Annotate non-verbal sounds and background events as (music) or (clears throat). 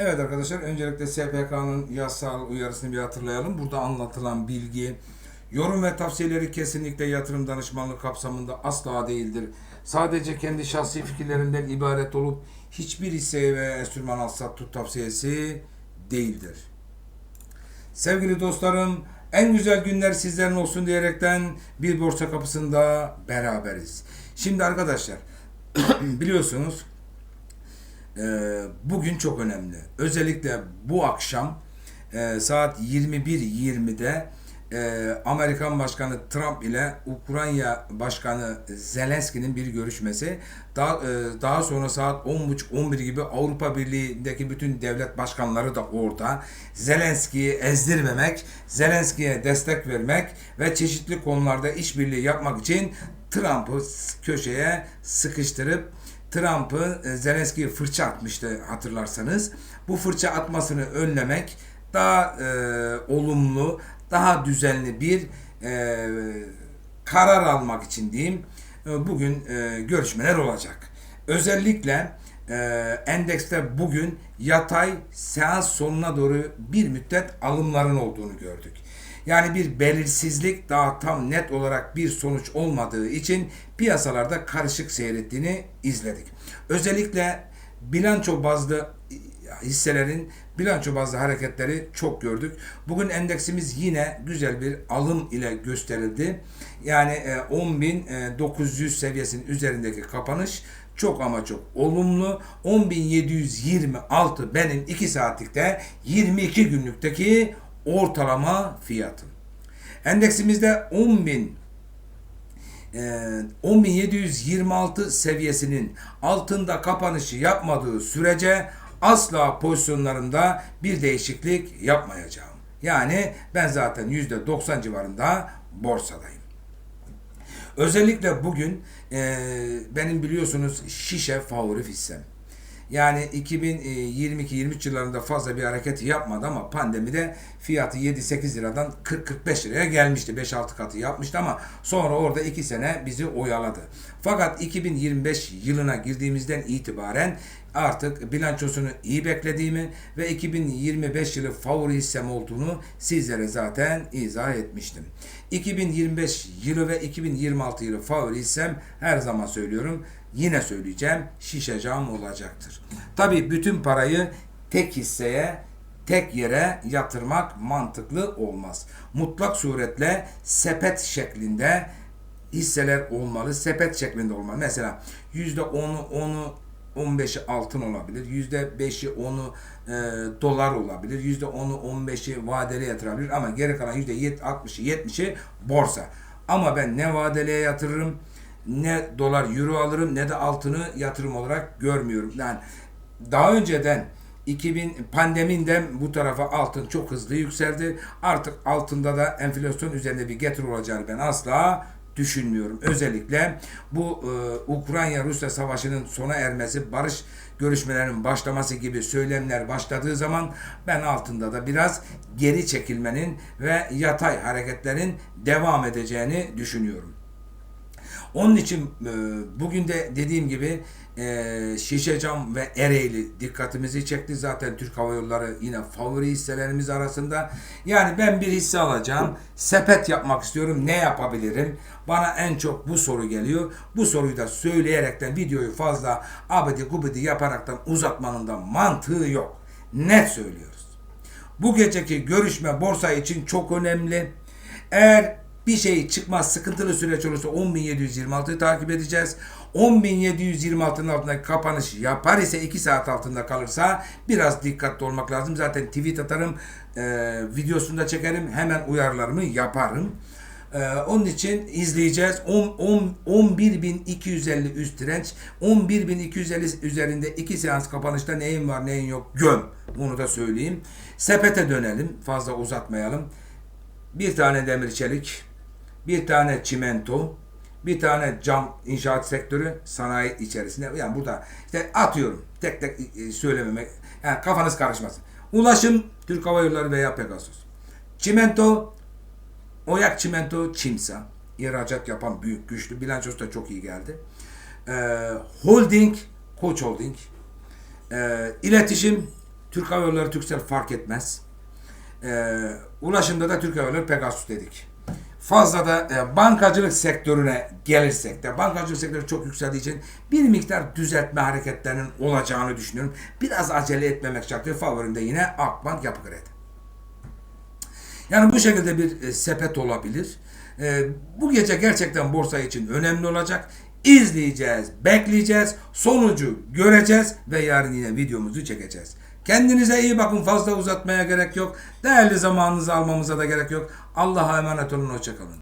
Evet arkadaşlar öncelikle SPK'nın yasal uyarısını bir hatırlayalım. Burada anlatılan bilgi, yorum ve tavsiyeleri kesinlikle yatırım danışmanlığı kapsamında asla değildir. Sadece kendi şahsi fikirlerinden ibaret olup hiçbir hisse ve enstrüman al sat tut tavsiyesi değildir. Sevgili dostlarım, en güzel günler sizlerin olsun diyerekten bir borsa kapısında beraberiz. Şimdi arkadaşlar (clears throat) biliyorsunuz ee, bugün çok önemli. Özellikle bu akşam e, saat 21.20'de e, Amerikan Başkanı Trump ile Ukrayna Başkanı Zelenski'nin bir görüşmesi. Daha e, daha sonra saat 10.30-11 gibi Avrupa Birliği'ndeki bütün devlet başkanları da orada. Zelenski'yi ezdirmemek, Zelenski'ye destek vermek ve çeşitli konularda işbirliği yapmak için Trump'ı köşeye sıkıştırıp Trump'ı e, Zelenski'ye fırça atmıştı hatırlarsanız. Bu fırça atmasını önlemek daha e, olumlu, daha düzenli bir e, karar almak için diyeyim. E, bugün e, görüşmeler olacak. Özellikle e, endekste bugün yatay seans sonuna doğru bir müddet alımların olduğunu gördük. Yani bir belirsizlik daha tam net olarak bir sonuç olmadığı için piyasalarda karışık seyrettiğini izledik. Özellikle bilanço bazlı hisselerin bilanço bazlı hareketleri çok gördük. Bugün endeksimiz yine güzel bir alım ile gösterildi. Yani e, 10.900 seviyesinin üzerindeki kapanış çok ama çok olumlu. 10.726 benim 2 saatlikte 22 günlükteki ortalama fiyatı. Endeksimizde 10.000 e, 10.726 seviyesinin altında kapanışı yapmadığı sürece asla pozisyonlarımda bir değişiklik yapmayacağım. Yani ben zaten %90 civarında borsadayım. Özellikle bugün e, benim biliyorsunuz şişe favori hissem. Yani 2022-23 yıllarında fazla bir hareket yapmadı ama pandemide fiyatı 7-8 liradan 40-45 liraya gelmişti. 5-6 katı yapmıştı ama sonra orada 2 sene bizi oyaladı. Fakat 2025 yılına girdiğimizden itibaren artık bilançosunu iyi beklediğimi ve 2025 yılı favori hissem olduğunu sizlere zaten izah etmiştim. 2025 yılı ve 2026 yılı favori hissem her zaman söylüyorum yine söyleyeceğim şişe olacaktır. Tabii bütün parayı tek hisseye tek yere yatırmak mantıklı olmaz. Mutlak suretle sepet şeklinde hisseler olmalı. Sepet şeklinde olmalı. Mesela %10'u 10'u 15'i altın olabilir. %5'i 10'u e, dolar olabilir. %10'u 15'i vadeli yatırabilir. Ama geri kalan %60'ı 70'i borsa. Ama ben ne vadeliye yatırırım ne dolar euro alırım ne de altını yatırım olarak görmüyorum. Yani daha önceden 2000 pandeminden bu tarafa altın çok hızlı yükseldi. Artık altında da enflasyon üzerinde bir getir olacağını ben asla düşünmüyorum. Özellikle bu e, Ukrayna-Rusya savaşının sona ermesi, barış görüşmelerinin başlaması gibi söylemler başladığı zaman ben altında da biraz geri çekilmenin ve yatay hareketlerin devam edeceğini düşünüyorum. Onun için e, bugün de dediğim gibi e, şişe cam ve Ereğli dikkatimizi çekti. Zaten Türk Hava Yolları yine favori hisselerimiz arasında. Yani ben bir hisse alacağım. Sepet yapmak istiyorum. Ne yapabilirim? Bana en çok bu soru geliyor. Bu soruyu da söyleyerekten videoyu fazla abidi gubidi yaparaktan uzatmanın da mantığı yok. Net söylüyoruz. Bu geceki görüşme borsa için çok önemli. Eğer bir şey çıkmaz sıkıntılı süreç olursa 10.726'yı takip edeceğiz. 10.726'nın altında kapanış yapar ise 2 saat altında kalırsa biraz dikkatli olmak lazım. Zaten tweet atarım, e, videosunu da çekerim, hemen uyarılarımı yaparım. Ee, onun için izleyeceğiz. 10, 10, 11.250 üst direnç. 11.250 üzerinde 2 seans kapanışta neyin var neyin yok göm. Bunu da söyleyeyim. Sepete dönelim. Fazla uzatmayalım. Bir tane demir çelik. Bir tane çimento. Bir tane cam inşaat sektörü sanayi içerisinde. Yani burada işte atıyorum. Tek tek e, söylememek. Yani kafanız karışmasın. Ulaşım Türk Hava Yolları veya Pegasus. Çimento Oyak Çimento Çimsa. ihracat yapan büyük güçlü. Bilançosu da çok iyi geldi. Ee, holding Koç Holding. Ee, iletişim Türk Hava Yolları Türksel fark etmez. Ee, ulaşımda da Türk Hava Yolları Pegasus dedik. Fazla da e, bankacılık sektörüne gelirsek de bankacılık sektörü çok yükseldiği için bir miktar düzeltme hareketlerinin olacağını düşünüyorum. Biraz acele etmemek şartıyla favorimde yine Akbank Yapı Kredi. Yani bu şekilde bir e, sepet olabilir. E, bu gece gerçekten borsa için önemli olacak. İzleyeceğiz, bekleyeceğiz, sonucu göreceğiz ve yarın yine videomuzu çekeceğiz. Kendinize iyi bakın fazla uzatmaya gerek yok. Değerli zamanınızı almamıza da gerek yok. Allah'a emanet olun, hoşçakalın.